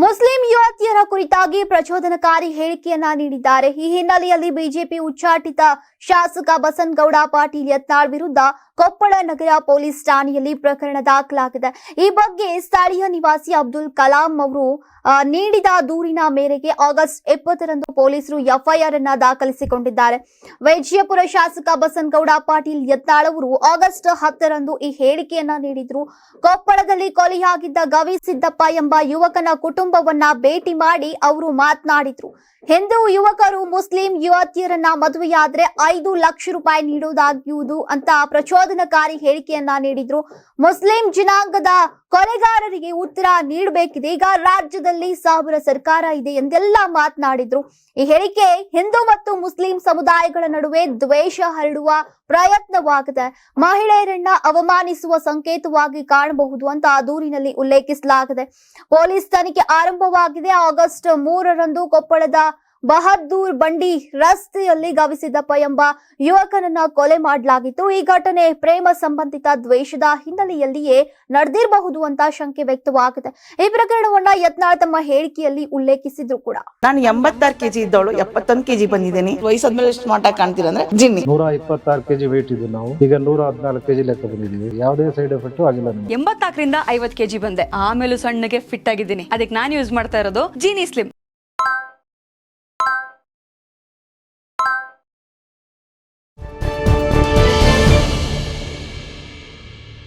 Muslim ಯುವತಿಯರ ಕುರಿತಾಗಿ ಪ್ರಚೋದನಕಾರಿ ಹೇಳಿಕೆಯನ್ನ ನೀಡಿದ್ದಾರೆ. ಈ ಹಿನ್ನೆಲೆಯಲ್ಲಿ ಬಿಜೆಪಿ ಉಚ್ಚಾಟಿತ ಶಾಸಕ ಬಸನ್ಗೌಡ ಪಾಟೀಲ್ ಯತ್ನಾಳ್ ವಿರುದ್ಧ ಕೊಪ್ಪಳ ನಗರ ಪೊಲೀಸ್ ಠಾಣೆಯಲ್ಲಿ ಪ್ರಕರಣ ದಾಖಲಾಗಿದೆ. ಈ ಬಗ್ಗೆ ಸ್ಥಳೀಯ ನಿವಾಸಿ ಅಬ್ದುಲ್ ಕಲಾಂ ಅವರು ನೀಡಿದ ದೂರಿನ ಮೇರೆಗೆ ಆಗಸ್ಟ್ ಇಪ್ಪತ್ತರಂದು ಪೊಲೀಸರು ಎಫ್ಐಆರ್ ಅನ್ನ ದಾಖಲಿಸಿಕೊಂಡಿದ್ದಾರೆ. ವೈಜಯಪುರ ಶಾಸಕ ಬಸನಗೌಡ ಪಾಟೀಲ್ ಯತ್ನಾಳ್ ಅವರು ಆಗಸ್ಟ್ ಹತ್ತರಂದು ಈ ಹೇಳಿಕೆಯನ್ನ ನೀಡಿದ್ರು. ಕೊಪ್ಪಳದಲ್ಲಿ ಕೊಲೆಯಾಗಿದ್ದ ಗವಿ ಸಿದ್ದಪ್ಪ ಎಂಬ ಯುವಕನ ಕುಟುಂಬವನ್ನ ಭೇಟಿ ಮಾಡಿ ಅವರು ಮಾತನಾಡಿದ್ರು. ಹಿಂದೂ ಯುವಕರು ಮುಸ್ಲಿಂ ಯುವತಿಯರನ್ನ ಮದುವೆಯಾದ್ರೆ ಐದು ಲಕ್ಷ ರೂಪಾಯಿ ನೀಡುವುದಾಗಿಯುವುದು ಅಂತ ಪ್ರಚೋದನಕಾರಿ ಹೇಳಿಕೆಯನ್ನ ನೀಡಿದ್ರು. ಮುಸ್ಲಿಂ ಜನಾಂಗದ ಕೊಲೆಗಾರರಿಗೆ ಉತ್ತರ ನೀಡಬೇಕಿದೆ. ಈಗ ರಾಜ್ಯದಲ್ಲಿ ಸಾವಿರ ಸರ್ಕಾರ ಇದೆ ಎಂದೆಲ್ಲ ಮಾತನಾಡಿದ್ರು. ಈ ಹೇಳಿಕೆ ಹಿಂದೂ ಮತ್ತು ಮುಸ್ಲಿಂ ಸಮುದಾಯಗಳ ನಡುವೆ ದ್ವೇಷ ಹರಡುವ ಪ್ರಯತ್ನವಾಗಿದೆ. ಮಹಿಳೆಯರನ್ನ ಅವಮಾನಿಸುವ ಸಂಕೇತವಾಗಿ ಕಾಣಬಹುದು ಅಂತ ಆ ದೂರಿನಲ್ಲಿ ಉಲ್ಲೇಖಿಸಲಾಗಿದೆ. ಪೊಲೀಸ್ ತನಿಖೆ ಆರಂಭವಾಗಿದೆ. ಆಗಸ್ಟ್ ಮೂರರಂದು ಕೊಪ್ಪಳದ ಬಹದ್ದೂರ್ ಬಂಡಿ ರಸ್ತೆಯಲ್ಲಿ ಗವಿಸಿದ್ದಪ್ಪ ಎಂಬ ಯುವಕನನ್ನ ಕೊಲೆ ಮಾಡಲಾಗಿತ್ತು. ಈ ಘಟನೆ ಪ್ರೇಮ ಸಂಬಂಧಿತ ದ್ವೇಷದ ಹಿನ್ನೆಲೆಯಲ್ಲಿಯೇ ನಡೆದಿರಬಹುದು ಅಂತ ಶಂಕೆ ವ್ಯಕ್ತವಾಗಿದೆ. ಈ ಪ್ರಕರಣವನ್ನ ಯತ್ನಾಳ್ ತಮ್ಮ ಹೇಳಿಕೆಯಲ್ಲಿ ಉಲ್ಲೇಖಿಸಿದ್ರು ಕೂಡ. ನಾನು ಎಂಬತ್ತಾರು ಕೆಜಿ ಇದ್ದವಳು ಎಪ್ಪತ್ತೊಂದು ಕೆಜಿ ಬಂದಿದ್ದೀನಿ. ವಯಸ್ಸಾದ್ಮೇಲೆ ಸ್ಮಾರ್ಟ್ ಆಗಿ ಕಾಣ್ತೀರ ಅಂದ್ರೆ ಜಿನ್ನಿ. ನೂರ ಇಪ್ಪತ್ತಾರು ಕೆಜಿ ವೇಟ್ ಇದ್ದು ನಾವು. ಈಗ ನೂರ ಹದಿನಾಲ್ಕು ಕೆಜಿ ಲೆಕ್ಕ ಬಂದಿದ್ದೀವಿ. ಯಾವುದೇ ಸೈಡ್ ಎಫೆಕ್ಟ್ ಆಗಿಲ್ಲ ಎಂಬತ್ತಾಕರಿಂದ ಎಂಬತ್ನಾಲ್ಕರಿಂದ ಐವತ್ ಕೆಜಿ ಬಂದೆ. ಆಮೇಲೆ ಸಣ್ಣಗೆ ಫಿಟ್ ಆಗಿದ್ದೀನಿ. ಅದಕ್ಕೆ ನಾನು ಯೂಸ್ ಮಾಡ್ತಾ ಇರೋದು ಜೀನಿ ಸ್ಲಿಮ್